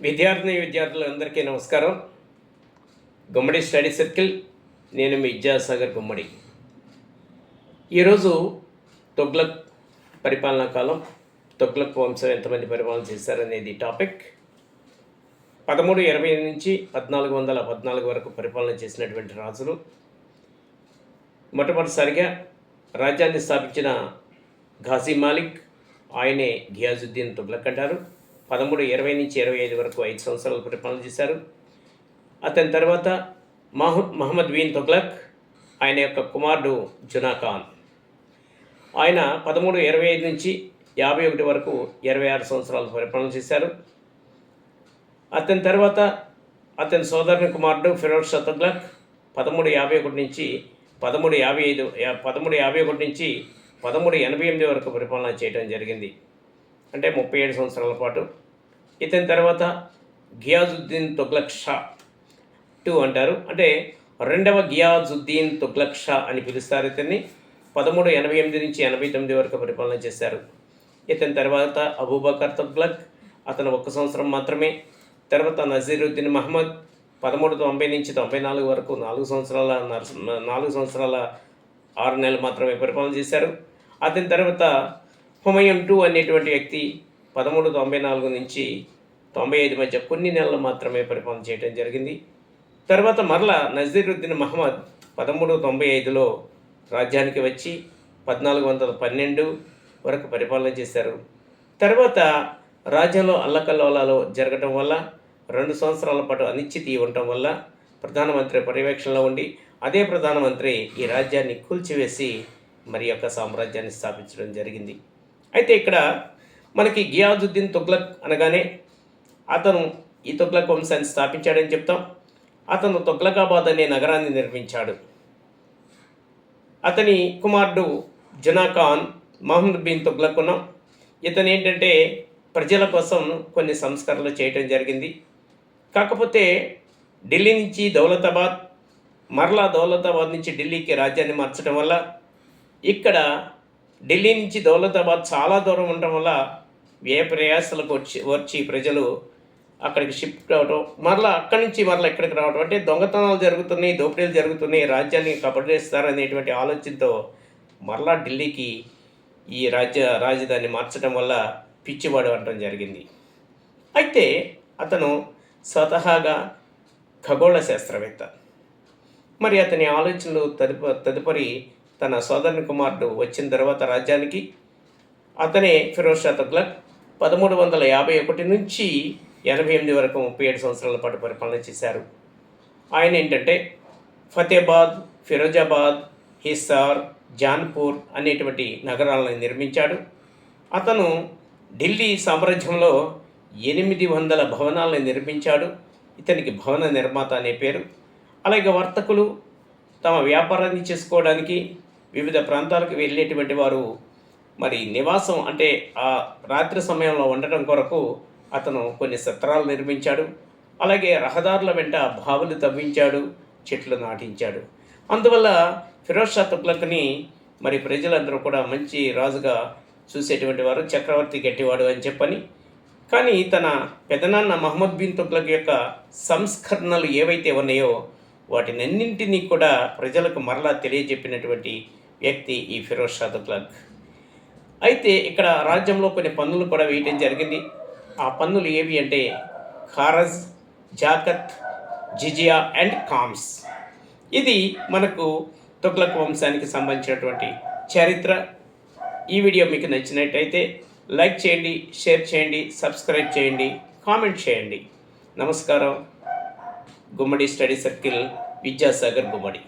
విద్యార్థిని విద్యార్థులందరికీ నమస్కారం. గుమ్మడి స్టడీ సర్కిల్ నేను మీ విద్యాసాగర్ గుమ్మడి. ఈరోజు తొగ్లక్ పరిపాలనా కాలం తొగ్లక్ వంశం ఎంతమంది పరిపాలన చేశారనేది టాపిక్. పదమూడు ఇరవై నుంచి పద్నాలుగు వందల పద్నాలుగు వరకు పరిపాలన చేసినటువంటి రాజులు. మొట్టమొదటిసారిగా రాజ్యాన్ని స్థాపించిన ఘాజీ మాలిక్ ఆయనే ఘియాజుద్దీన్ తుగ్లక్ అంటారు. పదమూడు ఇరవై నుంచి ఇరవై ఐదు వరకు ఐదు సంవత్సరాలు పరిపాలన చేశారు. అతని తర్వాత మహు మహమ్మద్ బీన్ తుగ్లక్ ఆయన యొక్క కుమారుడు జునా ఖాన్ ఆయన పదమూడు ఇరవై ఐదు నుంచి యాభై ఒకటి వరకు ఇరవై ఆరు సంవత్సరాలు పరిపాలన చేశారు. అతని తర్వాత అతని సోదరుని కుమారుడు ఫిరోజ్ షా తుగ్లక్ పదమూడు యాభై ఒకటి నుంచి పదమూడు యాభై ఐదు పదమూడు యాభై ఒకటి నుంచి పదమూడు ఎనభై ఎనిమిది వరకు పరిపాలన చేయడం జరిగింది. అంటే ముప్పై ఏడు సంవత్సరాల పాటు. ఇతని తర్వాత ఘియాజుద్దీన్ తుగ్లక్ షా టూ అంటారు. అంటే రెండవ ఘియాజుద్దీన్ తుగ్లక్ షా అని పిలుస్తారు ఇతన్ని. పదమూడు ఎనభై ఎనిమిది నుంచి ఎనభై తొమ్మిది వరకు పరిపాలన చేశారు. ఇతని తర్వాత అబూబకర్ తుగ్లక్ అతను ఒక్క సంవత్సరం మాత్రమే. తర్వాత నజీరుద్దీన్ మహమ్మద్ పదమూడు తొంభై నుంచి తొంభై నాలుగు వరకు నాలుగు సంవత్సరాల నాలుగు సంవత్సరాల ఆరు నెలలు మాత్రమే పరిపాలన చేశారు. అతని తర్వాత హుమయం టూ అనేటువంటి వ్యక్తి పదమూడు తొంభై నాలుగు నుంచి తొంభై ఐదు మధ్య కొన్ని నెలలు మాత్రమే పరిపాలన చేయడం జరిగింది. తర్వాత మరలా నజీరుద్దీన్ మహమ్మద్ పదమూడు తొంభై ఐదులో రాజ్యానికి వచ్చి పద్నాలుగు వందల పన్నెండు వరకు పరిపాలన చేశారు. తర్వాత రాజ్యంలో అల్లకల్లోలాలు జరగటం వల్ల రెండు సంవత్సరాల పాటు అనిశ్చితి ఉండటం వల్ల ప్రధానమంత్రి పర్యవేక్షణలో ఉండి అదే ప్రధానమంత్రి ఈ రాజ్యాన్ని కూల్చివేసి మరి యొక్క సామ్రాజ్యాన్ని స్థాపించడం జరిగింది. అయితే ఇక్కడ మనకి గియాజుద్దీన్ తుగ్లక్ అనగానే అతను ఈ తుగ్లక్ వంశాన్ని స్థాపించాడని చెప్తాం. అతను తుగ్లకాబాద్ అనే నగరాన్ని నిర్మించాడు. అతని కుమారుడు జునా ఖాన్ మహమ్మద్ బిన్ తుగ్లక్ ఉన్నాం. ఇతను ఏంటంటే ప్రజల కోసం కొన్ని సంస్కరణలు చేయటం జరిగింది. కాకపోతే ఢిల్లీ నుంచి దౌలతాబాద్ మరలా దౌలతాబాద్ నుంచి ఢిల్లీకి రాజ్యాన్ని మార్చడం వల్ల ఇక్కడ ఢిల్లీ నుంచి దౌలతాబాద్ చాలా దూరం ఉండటం వల్ల ఏ ప్రయాసాలకు వచ్చి వచ్చి ప్రజలు అక్కడికి షిఫ్ట్ అవటం మరలా అక్కడి నుంచి మరలా ఇక్కడికి రావటం అంటే దొంగతనాలు జరుగుతున్నాయి దోపిడీలు జరుగుతున్నాయి రాజ్యాన్ని కబడేస్తారు అనేటువంటి ఆలోచనతో మరలా ఢిల్లీకి ఈ రాజ్య రాజధాని మార్చడం వల్ల పిచ్చివాడు అనడం జరిగింది. అయితే అతను స్వతహాగా ఖగోళ శాస్త్రవేత్త. మరి అతని ఆలోచనలు తదుప తదుపరి తన సోదరుని కుమారుడు వచ్చిన తర్వాత రాజ్యానికి అతనే ఫిరోజ్ షా తుగ్లక్ పదమూడు వందల యాభై ఒకటి నుంచి ఎనభై ఎనిమిది వరకు ముప్పై ఏడు సంవత్సరాల పాటు పరిపాలన చేశారు. ఆయన ఏంటంటే ఫతేబాద్ ఫిరోజాబాద్ హిస్సార్ జాన్పూర్ అనేటువంటి నగరాలను నిర్మించాడు. అతను ఢిల్లీ సామ్రాజ్యంలో ఎనిమిది వందల భవనాలను నిర్మించాడు. ఇతనికి భవన నిర్మాత అనే పేరు. అలాగే వర్తకులు తమ వ్యాపారాన్ని చేసుకోవడానికి వివిధ ప్రాంతాలకు వెళ్ళేటువంటి వారు మరి నివాసం అంటే ఆ రాత్రి సమయంలో ఉండటం కొరకు అతను కొన్ని సత్రాలు నిర్మించాడు. అలాగే రహదారుల వెంట బావులు తవ్వించాడు చెట్లు నాటించాడు. అందువల్ల ఫిరోజ్ షా తుగ్లక్ని మరి ప్రజలందరూ కూడా మంచి రాజుగా చూసేటువంటి వారు చక్రవర్తి గట్టివాడు అని చెప్పని. కానీ తన పెదనాన్న మహమ్మద్ బిన్ తుగ్లక్ యొక్క సంస్కరణలు ఏవైతే ఉన్నాయో వాటినన్నింటినీ కూడా ప్రజలకు మరలా తెలియజెప్పినటువంటి వ్యక్తి ఈ ఫిరోజ్ షా తుగ్లక్. అయితే ఇక్కడ రాజ్యంలో కొన్ని పన్నులు కూడా వేయటం జరిగింది. ఆ పన్నులు ఏవి అంటే ఖారజ్ జాకత్ జిజియా అండ్ కామ్స్ ఇది మనకు తుగ్లక్ వంశానికి సంబంధించినటువంటి చరిత్ర. ఈ వీడియో మీకు నచ్చినట్టయితే లైక్ చేయండి షేర్ చేయండి సబ్స్క్రైబ్ చేయండి కామెంట్ చేయండి. నమస్కారం. Gummadi study circle Vidyasagar Gummadi.